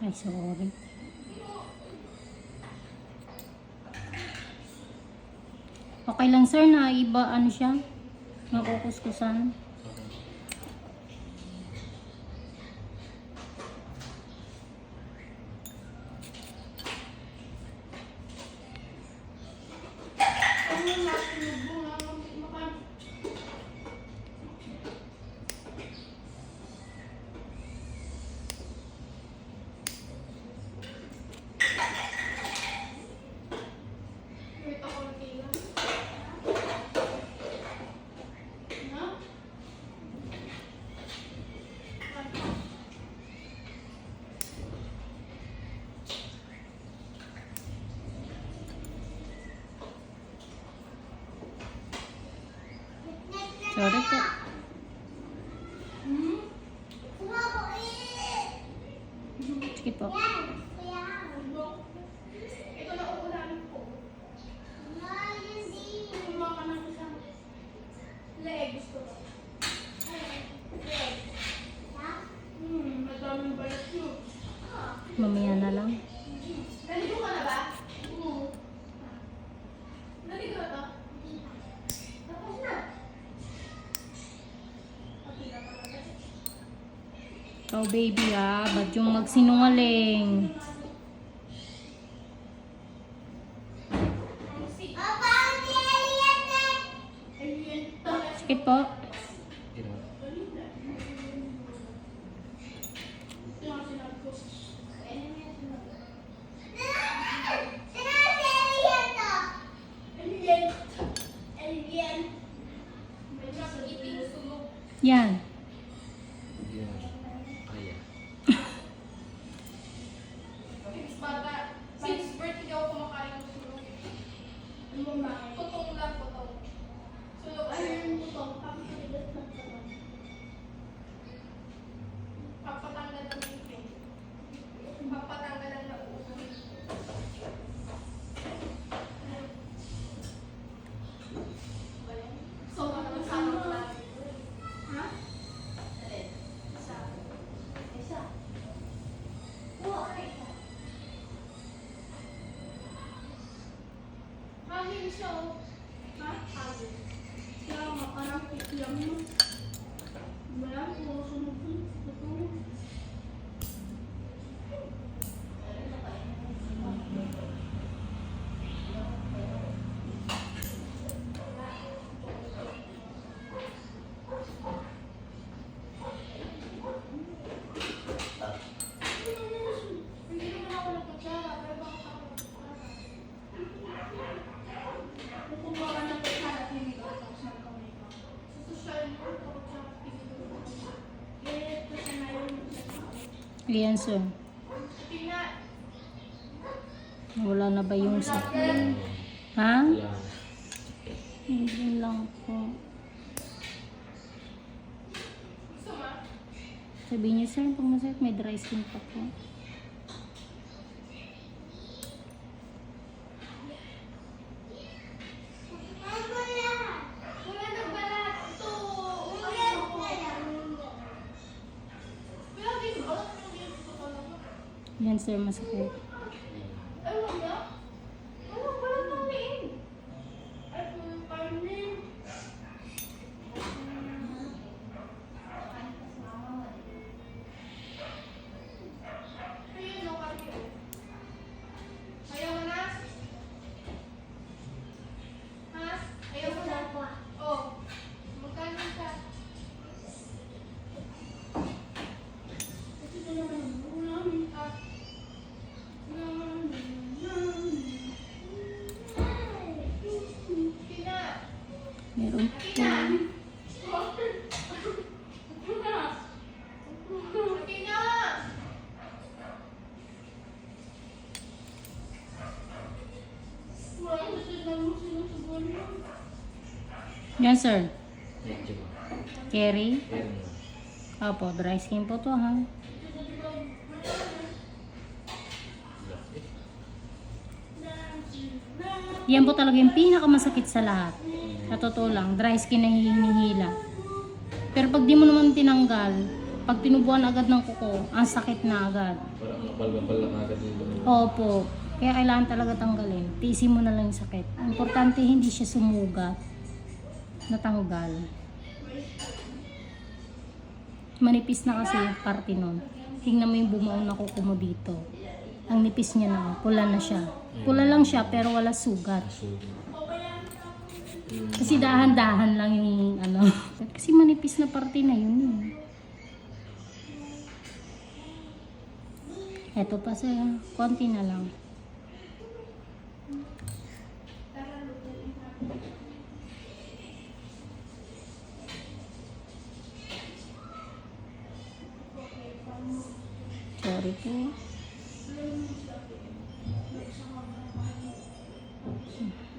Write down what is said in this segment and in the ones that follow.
Ay, sorry. Okay lang sir na iba ano siya? Nakukuskusan. Sorry po. Sige po. Ito na uulamin ko. Kumuha ka ng isang leg. Gusto ko. Leg. Hmm, madaming balat yun. Mamaya na lang. Naligo ka na ba? Oo. Naligo na to? Tapos na. Okay na pala. Ikaw baby ha, ba't yung magsinungaling? Sakit po. Since bata, since birth, hindi ako kumakain ng sunog. Ano bakit? Tutong lang, tutong. Sunog. Ano yung tutong? Papatanggal ng tutong. Papatanggal ng ngipin. Papatanggal ng nauuwi. So, ano sa ano lang? Ha? Alin? Isa. Isa. Oo, ano isa? Hangin siya, oh. Ha? Hangin. Kaya parang ikilang mo. Wala, puro sunog yun. Tutulog. Hindi naman ako nagkutsara, pero bakit ako nagkutsara? Kumuha ka ng kutsara, hindi ka tapos nagkamay ka. Sa social mo, kutsara, hindi ka tapos. Eh, kasi na yun sa tao. Ayan sir. Wala na ba yung sakit? Ha? Hindi lang po. Sabihin niyo sir, pag masakit may dry skin pa po. Yan sir, masakit. Meron po. Yan sir. Kerry. Opo, dry skin po to ha. Yan po talaga yung pinakamasakit sa lahat. Sa totoo lang, dry skin na hinihila. Pero pag di mo naman tinanggal, Pag tinubuan agad ng kuko, ang sakit na agad. Parang kapal-kapal lang agad dito. Opo. Kaya kailangan talaga tanggalin. Tiisin mo na lang yung sakit. Importante hindi siya sumugat. Natanggal. Manipis na kasi yung parte nun. Tingnan mo yung bumaon na kuko mo dito. Ang nipis niya na. Pula na siya. Pula lang siya pero wala sugat. Kasi dahan-dahan lang yung ano. Kasi manipis na parte na yun. eh. Eto pa sa konti na lang. Sorry po. Nagpakapangit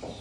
Yung